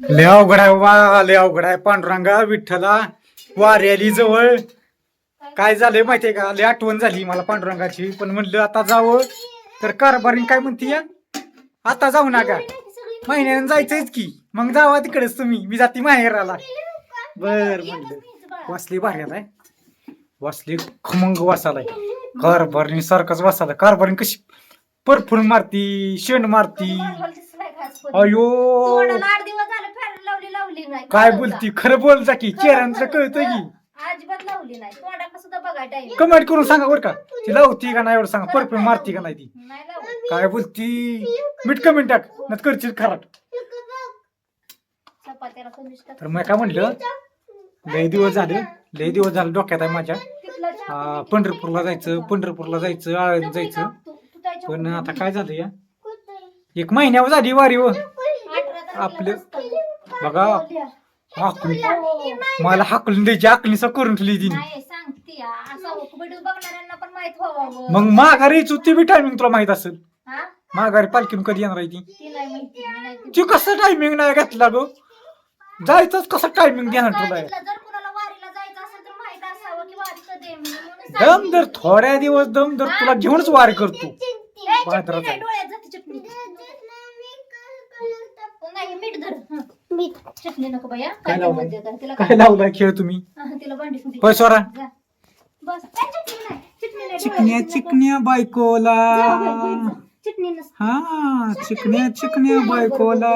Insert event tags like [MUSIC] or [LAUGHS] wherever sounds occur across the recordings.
लय अवघड आहे वा लय अवघड आहे. पांडुरंगा विठ्ठला वारी आली जवळ. काय झालंय माहितीये का? लय आठवण झाली मला पांडुरंगाची. पण म्हणलं आता जावं. तर कारभारी काय म्हणते या आता जाऊ नका महिन्यानं जायचंच की. मग जावा तिकडेच तुम्ही. मी जाते माहेराला. बर म्हणलं. वासली भारी आलाय वासली खमंग वासालाय. कारभारी सारखाच वासाला कारभारी कशी परफून मारती शेण मारती. अयो तोंडाला आठ दिवस झाले फॅन लावली लावली नाही काय बोलती? का? खरं बोल जा की चेहऱ्यांचं कळतं की. अजिबात लावली नाही. तोंडाकडे सुद्धा बघाय टाइम कमेंट करून सांगा बरं का. ती लावती का नाही एवढं सांगा. परफ्यूम मारती का नाही ती? नाही लावली काय बोलती? मीठ कमेंट टाक नाही करशील खराट चपात्याला कमीच टाक. तर मग काय म्हणलं? लय दिवस झाले लय दिवस झाले डोक्यात आहे माझ्या. तिथलं चहा आ, पिली. पंढरपूरला जायचं पंढरपूरला जायचं आळंद तू जायचं. तू- तू त्याच्या पण आता काय झालं या? एक महिन्यावर झाली वारी व अठरा तारखेला आपलं-. बघा. हो. मला हाकलून द्यायची आकलीचा करून ठेवली तिने नाही सांगते आ, असं व्हिडिओ बघणाऱ्यांना पण माहीत व्हावं मग माघारी यायचो ते बी टायमिंग तुला माहीत असेल हा माघारी पालखीन कधी येणार आहे ती ती नाही माहिती मी नाही ती कसं टायमिंग नाही घेतला गो जायचंच कसं टायमिंग देणार तुला सांगितलं, जर कुणाला वारीला जायचं असेल तर माहीत असावं की वारी कधी आहे म्हणून. म्हणून दम दर थोड्या दिवस दम दर तुला घेऊनच वारी करतो ए, चटणी बाजारात नाही, आहे. डोळ्यात जाते चटणी. नाही मीठ धर हं. मीठ चटणी नको बाया काय काय लावलंय? मध्ये धर. तिला काय लावलाय खेळ तुम्ही हं, तिला भांडी कुंडी होय स्वरा जा. बस काय चटणी नाही चटणी नाही चिकन्या डोळ्यात चिकन्या बायकोला जा, बाई, बाई, जा. चटणी नसते हा चिकन्या चिकन्या बायकोला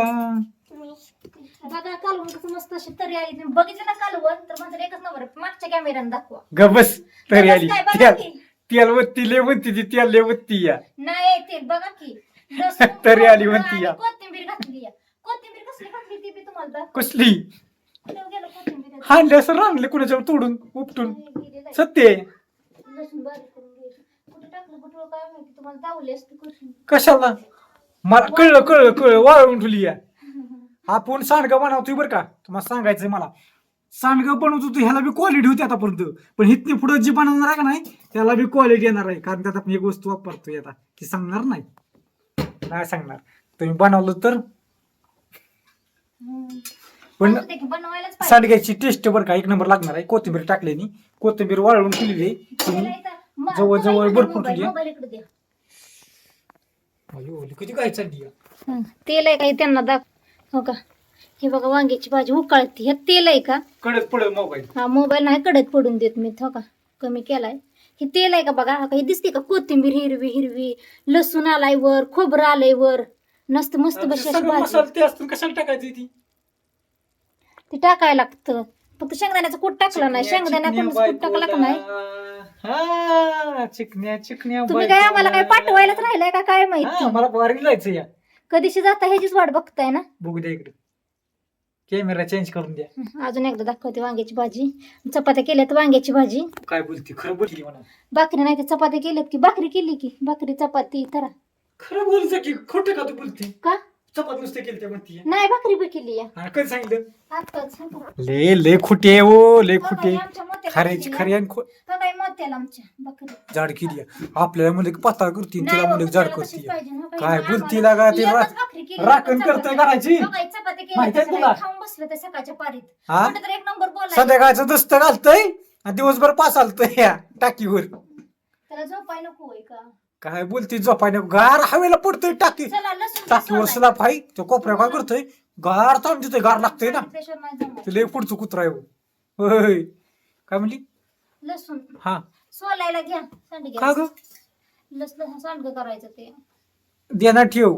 बघा कालवण कसं मस्त अशी तरी आली तुम्ही बघितलं ना कालवण तर एकच नंबर आहे. मागच्या कॅमेऱ्यानं दाखवा गबस तरी आली काय बघा तेल की. तेल वत्ती ले वत्ती ती तेल ले वत्ती या नाही ते बघा की [LAUGHS] लसूण, तरी आली म्हणती आणि या. कोथिंबीर घातली या. कसली? हांडले असं रांगले कुणाच्यावर तोडून उपटून. सत्य आहे. लसूण बारीक करून घ्यायचं. कुठं टाकलं बुटवं काय माहिती? तुम्हाला दावली असते कोथिंबीर. कशाला? मला कळलं कळलं कळलं. वाळवून ठेवली या. [LAUGHS] आपण सांडगं बनवतोय बरं का. तुम्हाला सांगायचंय मला. सांडगं बनवतो तो ह्याला बी क्वालिटी होती आतापर्यंत. पण इथने पुढे जी बनवणार आहे का नाही त्याला बी क्वालिटी येणार आहे. कारण त्यात आपण एक वस्तू वापरतोय आता. ती सांगणार नाही. नाही सांगणार. तुम्ही बनवलं तर. पण की, बनवायलाच पाहिजे. सांडग्याची टेस्ट बरं का? एक नंबर लागणार आहे. कोथिंबीर टाकल्याने कोथिंबीर वाळवून केलेली आहे. तुम्ही जवळ- जवळ भरपूर तुझी. अयो, कधी काय चालली आहे? हं, तेल आहे काही त्यांना दाख हो का? हे बघा वांग्याची भाजी उकाळती. हे तेल आहे का? कडक पडेल मोबाईल. हा मोबाईल नाही कडक पडून देत मी. हो का? कमी केलाय. हे तेल आहे का बघा? हा दिसते का? कोथिंबीर हिरवी हिरवी. लसूण आलाय वर खोबरं आलंय वर. नसतं मस्त बशी अशी सगळं भाजी. मसाला ते असतं कशाला टाकायची ती? ते टाकायला लागतं. फक्त शेंगदाण्याचं कूट टाकलं नाही. शेंगदाण्याचं कूट टाकलं का नाही. हा चिकन्या चिकन्या तुम्ही काय आम्हाला काय पाठवायलाच राहिलंय का? काय हा, माहिती मला वारी जायचं या. कधीशी जाता ह्याचीच वाट बघताय ना? बघू द्या इकडे. कॅमेरा चेंज करून द्या. अजून एकदा दाखवते वांग्याची भाजी. चपात्या केल्यात वांग्याची भाजी. काय बोलती? खरं बोलली म्हणा. भाकरी नाही ते चपात्या केल्यात की? भाकरी केली की? भाकरी चपाती तर. खरं बोलचं की खोटं का तू बोलती का? चपात नुसते केली म्हणती नाही भाकरी बी केली या आणि कधी सांगितलं? आत्ताच ले ले खुटे ओ ले खुटे. बघा, आमच्या मोत्याला खऱ्याची केली खरी या. आणि खो- बघा, हे मोत्याला आमच्या भाकरी जाड केली. आपल्याला पातळ करतील तिला हो, जाड करतील ना, काय बोलती लागा ते रा- राखण करतोय चपात्या. करायची बघा, एक चपाती केली, माहिती आहे त्याचं तुला? काय खाऊन बसलं त्या सकाळच्या पारीत. हा? कुठं तर एक नंबर बोलायचं. संध्याकाळचं दस्त घालतय आणि दिवसभर पास आलतय या टाकीवर. त्याला झोपाय नको होय का? काय बोलती झोपायला गार हवेला पडतोय टाकी. चला लसूण टाकीवर कसं सलाप आहे तो कोपऱ्या काय करतोय? गार ताण देतोय गार लागतंय ना. सांगितल्याशिवाय नाही. ते लय पुढचं कुत्रा आहे हो. होय. काय म्हणली? लसूण. हा. सोलायला घ्या सांडगे. का ग? लसूण सांडग करायचं ते. देणार ठेव.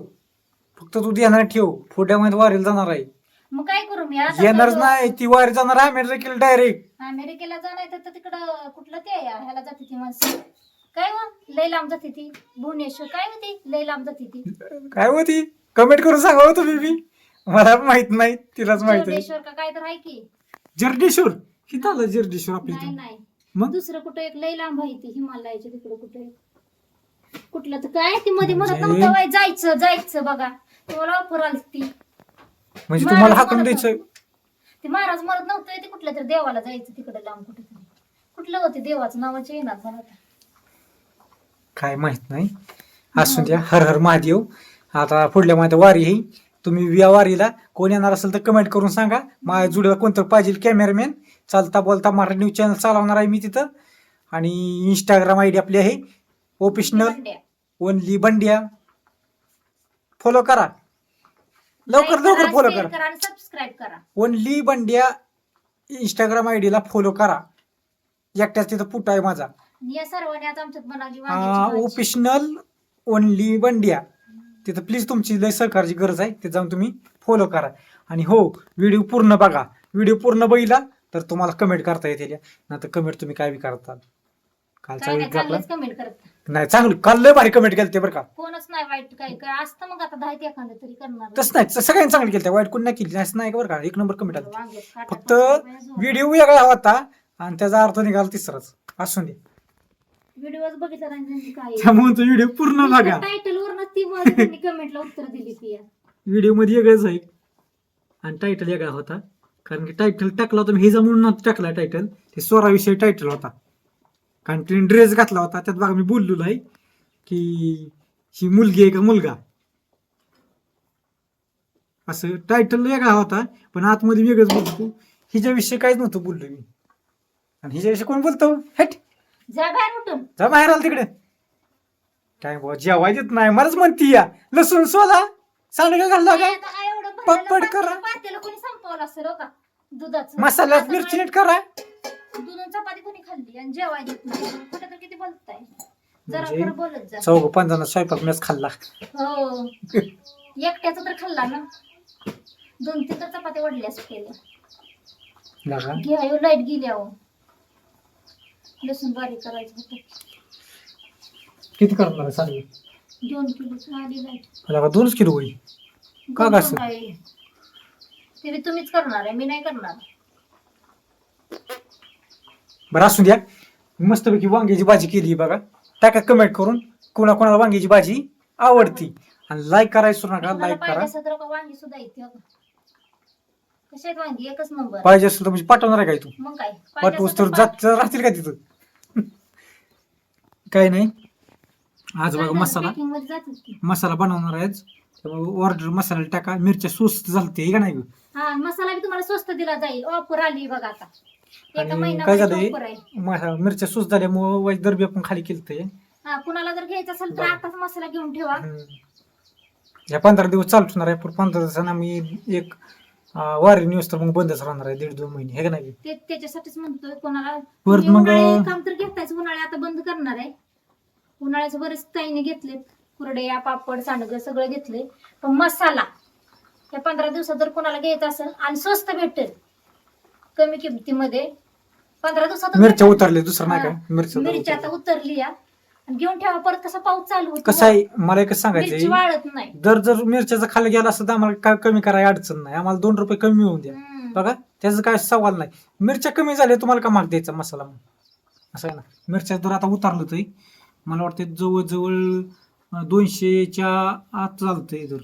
फक्त तू देणार ठेव. फोट्यामध्ये वारीला जाणार आहे. मग काय करू मी? आता येणारच. नाही ती वारी जाणार आहे अमेरिकेला डायरेक्ट अमेरिकेला जाणार तर तिकडं कुठलं ते ह्याला जाते ती माणसं. काय व? लय लांब जाते ती. भुवनेश्वर. काय होती? लय लांब जाते ती. काय होती कमेंट करून सांगा हो तुम्ही बी. मला माहीत नाही. तिलाच माहीत आहे. का काय तर आहे की? जर्डेश्वर. किती आलं जर्डेश्वर आपल्या नाही मग? दुसरं कुठं एक लय लांब आहे ती. हिमालयाच्या तिकडं कुठं एक. कुठलं तर काय? ती मध्ये म्हणत म्हणजे- नव्हतं जायचं जायचं बघा. तुम्हाला ऑफर आली ती. म्हणजे तुम्हाला महाराज हाकून म्हणत द्यायचं? ते महाराज म्हणत नव्हतं. ते कुठल्या तरी देवाला जायचं तिकडे लांब कुठे कुठलं होते? देवाचं नावाचे येणार मला आता. काय माहीत नाही. असू द्या हर हर महादेव. आता पुढल्या महिन्यात वारी आहे तुम्ही या वारीला कोण येणार असेल तर कमेंट करून सांगा. माझ्या जुडीला कोणतं पाहिजे कॅमेरामॅन चालता बोलता मराठी न्यूज चॅनल चालवणार आहे मी तिथं. आणि इंस्टाग्राम आय डी आपली आहे. ओपिशनल. ओनली बंडिया. फॉलो करा. लवकर लवकर करा, फॉलो करा सबस्क्राईब करा. ओनली बंडिया इंस्टाग्राम आय डीला फॉलो करा. एकट्याच तिथं पुट आहे माझा. आणि या सर्वांनी आता आमच्यात बनवली वांग्याची भाजी. Optional only Bandiya. तिथं प्लीज तुमची लय सहकारची गरज आहे. ते जाऊन तुम्ही फॉलो करा. आणि हो व्हिडिओ पूर्ण बघा. व्हिडिओ पूर्ण बघितला तर तुम्हाला कमेंट करता येतील नंतर कमेंट तुम्ही काय बी करता कालचा काय नाही व्हिडिओ आपला. चांगलंच कमेंट करत नाही चांगलं. काल लय भारी कमेंट केलते बरं का. कोणच नाही वाईट काय काय असतं मग आता दहा ते एखादं तरी करणार. तसं नाही सगळ्यांनी चांगलं केलं वाईट कोणी नाही केली. असं नाही बरं का. एक नंबर कमेंट आला. वांग्यात काटा फक्त. व्हिडिओ वेगळा होता आणि त्याचा अर्थ निघाला तिसराच. असून दे. व्हिडिओच बघितला नाही त्यांनी काय? त्यामुळे तो व्हिडिओ पूर्ण बघा. टायटल ती वर त्यांनी [LAUGHS] कमेंटला उत्तर दिली ती. व्हिडिओमध्ये वेगळंच आहे. आणि टायटल वेगळा होता. कारण की टायटल टाकला होता मी हिजा म्हणून टाकला टायटल ते स्वराविषयी टायटल होता. कारण तिने ड्रेस घातला होता. त्यात बघा मी बोललेलो आहे की ही मुलगी आहे का मुलगा? असं टायटल वेगळा होता. पण आतमध्ये वेगळंच बोलतो. हिच्याविषयी काहीच नव्हतं बोललो मी. आणि हिच्याविषयी कोण बोलतो? हेट. जा बाहेर उठून. जा बाहेर आला तिकडे. काय बुवा जेवाय देत नाही मलाच म्हणती या. लसूण सोला सांडगा घालला आता काय एवढं पप्पड भरलेलं करा. पातेलं- पातेलं कोणी संपवलं असेल हो का? दुधाचं. आता मिरची नीट करा. दूध आणि चपाती कोणी खाल्ली आणि नाही. कुठे तर किती बोलताय? जरा म्हणजे खरं बोलत जा. चौघ जण स्वयंपाक मॅच खाल्ला. हो. एकट्याचं तर खाल्ला ना. दोन तीन तर चपात्या वडल्यास केल्या. लगा घ्या येऊ लाइट गेली अहो. लसूण बारीक करायचं होतं. किती करणार आहे सांग दोन किलो लाइट लगा दोनच किलो होईल. का. ते बी तुम्हीच करणार आहे मी नाही करणार. बरं असू द्या. मस्तपैकी वांग्याची भाजी केली बघा. टाका कमेंट करून कोणा कोणाला वांग्याची भाजी आवडती. आणि लाईक करायला विसरू नका लाईक पाहिजे करा. असेल तर का वांगी सुद्धा येते हो का? कशा आहेत वांगी? एकच नंबर पाहिजे असेल तर म्हणजे पाठवणार आहे काय तू? मग काय? पाहिजे पाठवूस तर जात राहतील का तिथं? काय नाही. आज बघा मसाला. मसाला बनवणार आहे आज. त्यामुळे ऑर्डर मसाला टाका. मिरच्या स्वस्त झालते का नाही हा मसाला बी तुम्हाला स्वस्त दिला जाईल. ऑफर आली बघा आता. एका आणि महिना काय झालंय? ऑफर आहे. म- मिरच्या स्वस्त झाल्यामुळे दरबी आपण खाली केलते. हा कुणाला जर घ्यायचं असेल तर बरं. आताच मसाला घेऊन ठेवा. या पंधरा दिवस चालू होणार आहे. पण पंधरा दिवसांना आम्ही एक अं, वारी न्यूज तर मग बंदच राहणार आहे. दीड दोन महिने. हे का नाही ते त्याच्यासाठीच म्हणतोय कोणाला. परत मग- काम तर उन्हाळे आता बंद करणार आहे. उन्हाळ्याचं बरेच ताईने घेतलेत. कुरडया पापड सांडगं सगळं घेतले पण मसाला या पंधरा दिवसात जर कोणाला घ्यायचं असेल आणि स्वस्त भेटेल कमी किमतीमध्ये पंधरा दिवसात मिरच्या उतरले दुसरं नाही काय? मिरच्या मिरची आता उतरली या. आणि घेऊन ठेवा परत कसा पाऊस चालू होतो. कसं आहे? मला एकच मिरची सांगायचंय वाळत नाही. दर जर मिरच्याचा खाली गेला असतं तर आम्हाला काय कमी करायला अडचण नाही. आम्हाला दोन रुपये कमी होऊन द्या. हम्म. बघा त्याचा काय सवाल नाही. मिरच्या कमी झाल्या तुम्हाला का माग द्यायचा मसाला मग असं आहे ना. मिरच्या जर आता उतारलं तरी मला वाटतं जवळजवळ दोनशेच्या आत चालतंय जर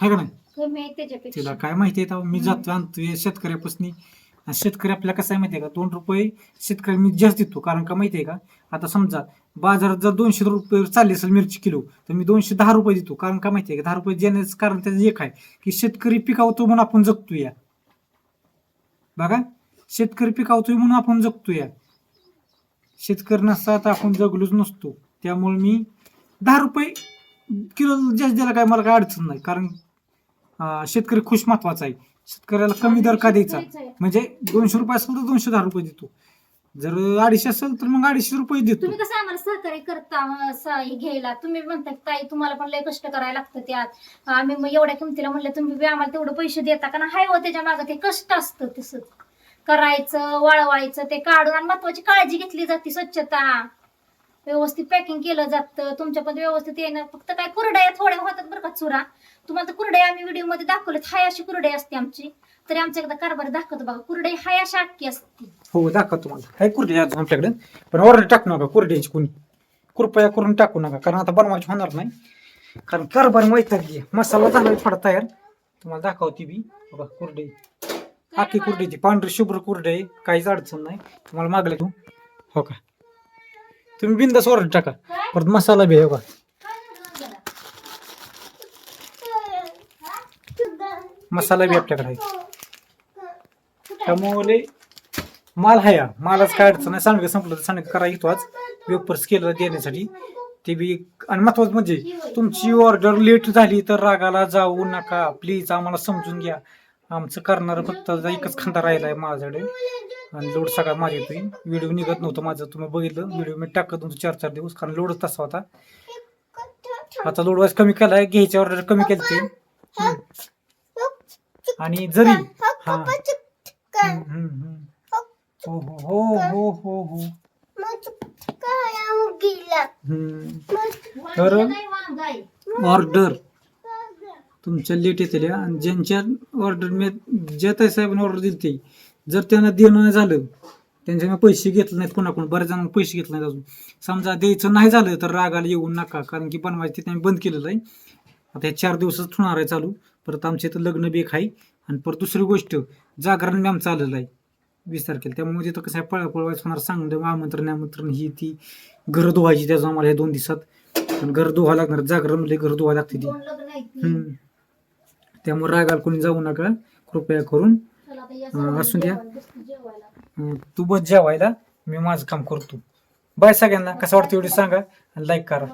आहे का नाही? कमी आहे त्याच्यापेक्षा. तिला काय माहिती आहे मी जातो आणतोय शेतकऱ्यापासून. शेतकरी आपल्याला कसं आहे माहिती आहे का दोन रुपये शेतकरी मी जास्त देतो. कारण का माहिती आहे का आता समजा बाजारात जर दोनशे रुपये चालली असेल मिरची किलो तर मी दोनशे दहा रुपये देतो. कारण का माहिती आहे का दहा रुपये देण्याचं कारण त्याचं एक आहे की शेतकरी पिकावतो म्हणून आपण जगतो या. बघा शेतकरी पिकावतोय म्हणून आपण जगतो या. शेतकरी नसता तर आपण जगलोच नसतो. त्यामुळे मी दहा रुपये किलो जास्त द्यायला काय मला काय अडचण नाही. कारण शेतकरी खुश महत्त्वाचा आहे. शेतकऱ्याला कमी दर का द्यायचा? म्हणजे दोनशे रुपये असेल तर दोनशे दहा रुपये देतो. जर अडीचशे असेल तर मग अडीचशे रुपये देतो. तुम्ही कसं आम्हाला सहकार्य करता स- हे घ्यायला? तुम्ही म्हणता की ताई तुम्हाला पण लय कष्ट करायला लागतं त्यात. आम्ही मग एवढ्या किमतीला म्हणलं तुम्ही बी आम्हाला तेवढं पैसे देता का? हाय हो त्याच्यामागे ते कष्ट असतं तसं. करायचं वाळवायचं ते काढून आणि महत्वाची काळजी घेतली जाते स्वच्छता. व्यवस्थित पॅकिंग केलं जातं तुमच्या पण व्यवस्थित येणं. फक्त काय कुरड्या थोड्या होतात बरं का चुरा. तुम्हाला तर कुरड्या आम्ही व्हिडिओमध्ये दाखवलेत हाय अशी कुरडई असते आमची. तरी आमच्या एकदा कारभार दाखवतो बघा. कुरडई हाय अशी अख्खी असते. हो दाखवा तुम्हाला. काय कुरडे अजून आपल्याकडे पण ऑर्डर टाकू नका कुरड्याची कोणी. कृपया करून टाकू नका. कारण आता बनवायची होणार नाही. कारण कारभार माहिती मसाला झाला थोडा तयार. तुम्हाला दाखवते बी बघा कुरडे. आखी कुरडीची पांढरी शुभ्र कुरडे आहे. काहीच अडचण नाही. तुम्हाला मागले तू हो का? तुम्ही बिंदास ऑर्डर टाका. परत मसाला बी आहे हो का मसाला बी आपल्याकडे आहे. त्यामुळे माल आहे मालाच काय अडचण नाही. सांडगं संपलं तर सांडगं करा. येतो आज वेपर्स केलं देण्यासाठी. ते बी आणि महत्वाचं म्हणजे तुमची ऑर्डर लेट झाली तर रागाला जाऊ नका. प्लीज आम्हाला समजून घ्या. आमचं करणारं फक्त एकच खांदा राहिला आहे माझ्याकडे. आणि लोड सगळा माझ्या येतोय व्हिडिओ निघत नव्हतं माझं. तुम्ही बघितलं. व्हिडिओ मी टाकत नव्हतो चार चार दिवस. कारण लोडच तसा होता. आता लोड वाईज कमी केलाय. घ्यायची ऑर्डर कमी केली आणि जरी हा. हो हो हो हो हो हो. हम्म. तर ऑर्डर. तुमच्या लेट येते आणि ज्यांच्या ऑर्डर मी ज्या ताई साहेबांनी ऑर्डर दिली ती जर त्यांना देणं नाही झालं त्यांच्या मी पैसे घेतले नाहीत कोणाकडून बऱ्याच जणांना पैसे घेतले नाहीत अजून. समजा द्यायचं नाही झालं तर रागाला येऊ नका कारण की बनवायचं तिथे आम्ही बंद केलेलं आहे. आता हे चार दिवसच होणार आहे चालू. परत आमच्या इथं लग्न बी आहे. आणि परत दुसरी गोष्ट जागरण बी आमचं आलेलं आहे. वीस तारखेला. त्यामुळे तिथं कसं आहे पळापळवायचं होणार. सांगून आमंत्रण आमंत्रण ही ती. घरं धुवायची त्याचं आम्हाला हे दोन दिवसात. पण घर धुवा लागणार. जागरण म्हणजे घर धुवा लागते ती दोन लग्न आहेत हम्म. त्यामुळे रागाला कोणी जाऊ नका. कृपया करून चला आता या हा, सर्वांनी असू द्या. तू बस जेवायला. मी माझं काम करतो. बाय सगळ्यांना. कसं वाटतं एवढी सांगा. लाईक करा.